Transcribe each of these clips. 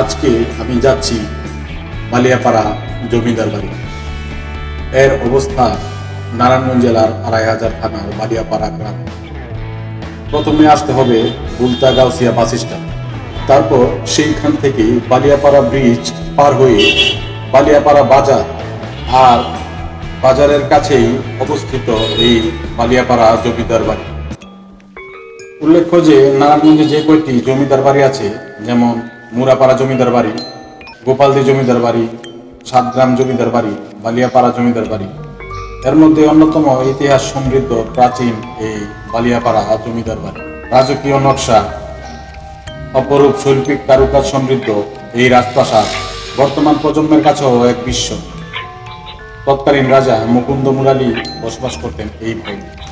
আজকে আমি যাচ্ছি বালিয়াপাড়া জমিদার বাড়ি। এর অবস্থা নারায়ণগঞ্জ জেলার আড়াই হাজার থানার বালিয়াপাড়া গ্রাম। প্রথমে আসতে হবে বুলতা গাউসিয়া বাস স্ট্যান্ড। তারপর সেইখান থেকে বালিয়াপাড়া ব্রিজ পার হয়ে বালিয়াপাড়া বাজার আর বাজারের কাছেই অবস্থিত এই বালিয়াপাড়া জমিদার বাড়ি। উল্লেখ্য যে নারায়ণগঞ্জে যে কয়টি জমিদার বাড়ি আছে, যেমন মুরাপাড়া জমিদার বাড়ি, গোপালদি জমিদার বাড়ি, সাতগ্রাম জমিদার বাড়ি, বালিয়াপাড়া জমিদার বাড়ি। এর মধ্যে অন্যতম ইতিহাস সমৃদ্ধ প্রাচীন এই বালিয়াপাড়া জমিদার বাড়ি। রাজকীয় নকশা, অপরূপ শৈল্পিক কারুকাজ সমৃদ্ধ এই রাজপ্রাসাদ বর্তমান প্রজন্মের কাছেও এক বিশ্ব। তৎকালীন রাজা মুকুন্দ মুরালি বসবাস করতেন এই ভবনে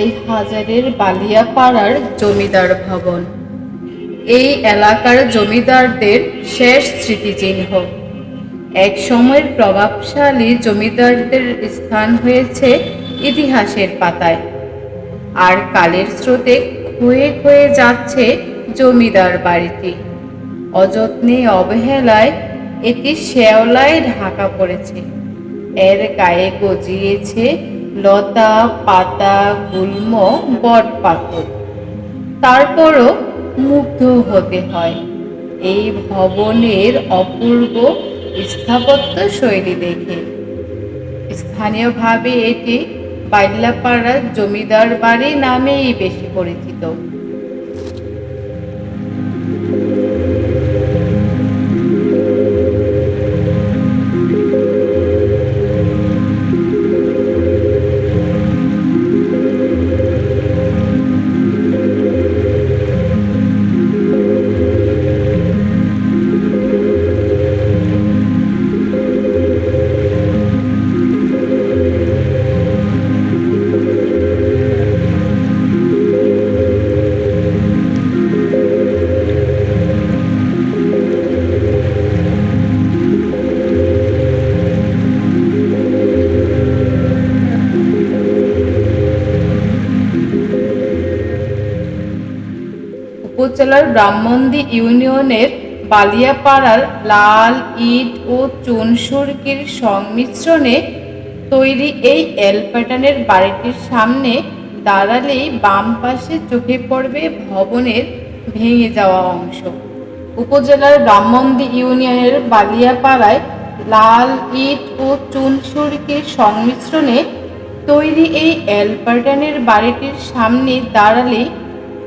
আড়াই হাজারের বালিয়াপাড়ার জমিদার ভবন। এই এলাকার জমিদারদের শেষ স্মৃতিচিহ্ন। এক সময়ের প্রভাবশালী জমিদারদের স্থান হয়েছে ইতিহাসের পাতায়। আর কালের স্রোতে ক্ষয়ে ক্ষয়ে যাচ্ছে জমিদার বাড়িটি। অযত্নে অবহেলায় এটি শেওলায় ঢাকা পড়েছে। এর গায়ে গজিয়েছে লতা, পাতা, গুল্ম, বট পাথর। তারপরও মুগ্ধ হতে হয়। এই ভবনের অপূর্ব স্থাপত্য শৈলী দেখে। স্থানীয়ভাবে এটি বাইল্লাপাড়ার জমিদার বাড়ি নামেই বেশি পরিচিত। ব্রাহ্মণদী ইউনিয়নের বালিয়াপাড়ার লাল ইট ও চুনসুরকির সংমিশ্রণে তৈরি এই এল প্যাটার্নের বাড়িটির সামনে দাঁড়ালেই বাম পাশে চোখে পড়বে ভবনের ভেঙে যাওয়া অংশ। উপজেলার ব্রাহ্মণদি ইউনিয়নের বালিয়াপাড়ায় লাল ইট ও চুনসুরকির সংমিশ্রণে তৈরি এই অ্যালপার্টানের বাড়িটির সামনে দাঁড়ালে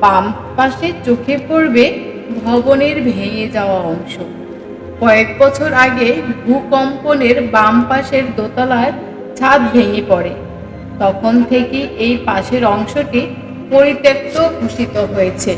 বাম পাশে চোখে পড়বে ভবনের ভেঙে যাওয়া অংশ। কয়েক বছর আগে ভূকম্পনের বাম পাশের দোতলার ছাদ ভেঙে পড়ে। তখন থেকে এই পাশের অংশটি পরিত্যক্ত ঘোষিত হয়েছে।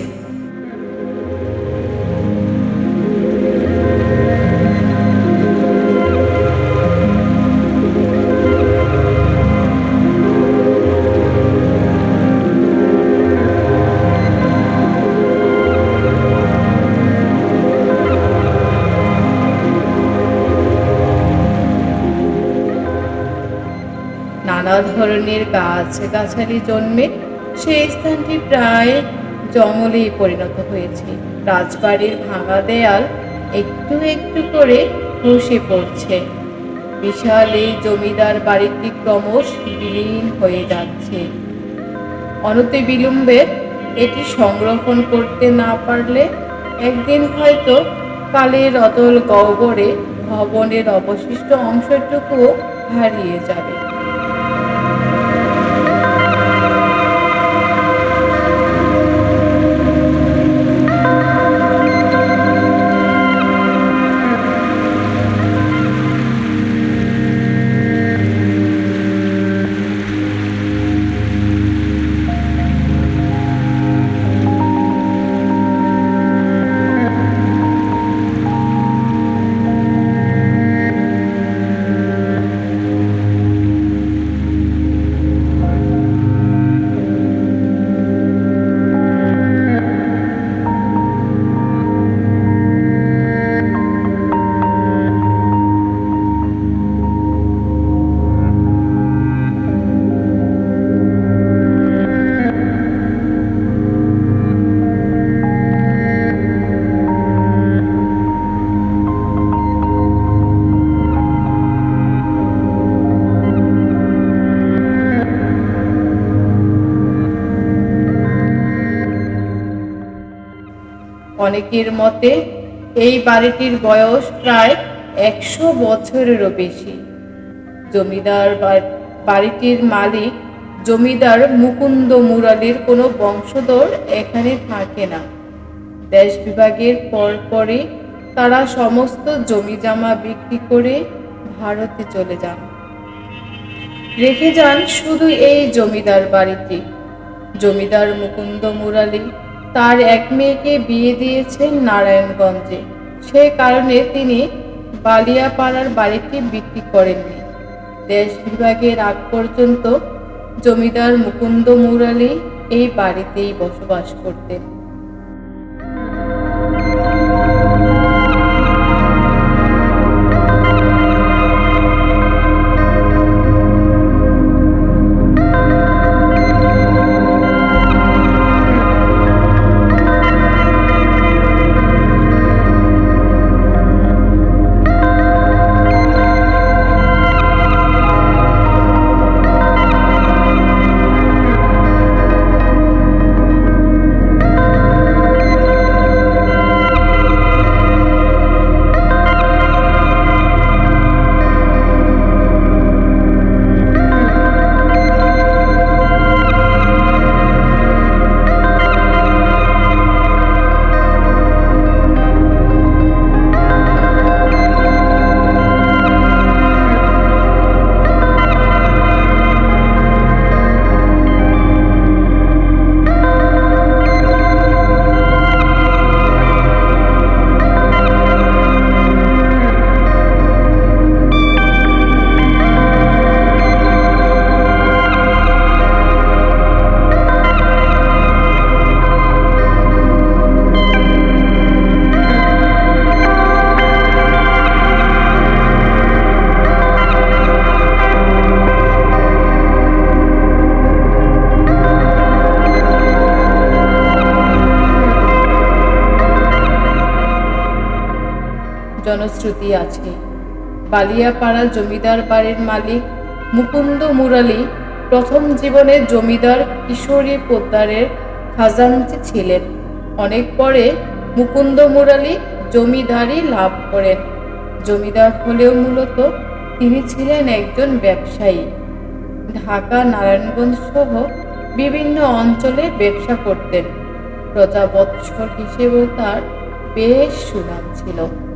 নানা ধরনের গাছ, গাছালি জন্মে সেই স্থানটি প্রায় জঙ্গলেই পরিণত হয়েছে। রাজবাড়ির ভাঙা দেয়াল একটু একটু করে ধসে পড়ছে। বিশাল এই জমিদার বাড়িটি ক্রমশ বিলীন হয়ে যাচ্ছে। অনতি বিলম্বে এটি সংরক্ষণ করতে না পারলে একদিন হয়তো কালের অতল গহ্বরে ভবনের অবশিষ্ট অংশটুকুও হারিয়ে যাবে। অনেকের মতে, এই বাড়িটির বয়স প্রায় একশো বছরেরও বেশি। জমিদার বাড়িটির মালিক, জমিদার মুকুন্দ মুরালির কোনো বংশধর এখানে থাকে না। দেশ বিভাগের পরপরই তারা সমস্ত জমি জামা বিক্রি করে ভারতে চলে যান। রেখে যান শুধু এই জমিদার বাড়িটি। জমিদার মুকুন্দ মুরালি তার এক মেয়েকে বিয়ে দিয়েছেন নারায়ণগঞ্জে। সে কারণে তিনি বালিয়াপাড়ার বাড়িটি বিক্রি করেননি। দেশ বিভাগের আগ পর্যন্ত জমিদার মুকুন্দ মুরালি এই বাড়িতেই বসবাস করতেন। জনশ্রুতি আছে বালিয়াপাড়া জমিদার বাড়ির মালিক মুকুন্দ মুরালি প্রথম জীবনে জমিদার কিশোরী পোদ্দারের খাজাঞ্চি ছিলেন। অনেক পরে মুকুন্দ মুরালি জমিদারি লাভ করেন। জমিদার হলেও মূলত তিনি ছিলেন একজন ব্যবসায়ী। ঢাকা, নারায়ণগঞ্জ সহ বিভিন্ন অঞ্চলে ব্যবসা করতেন। প্রজাবৎসল হিসেবেও তার বেশ সুনাম ছিল।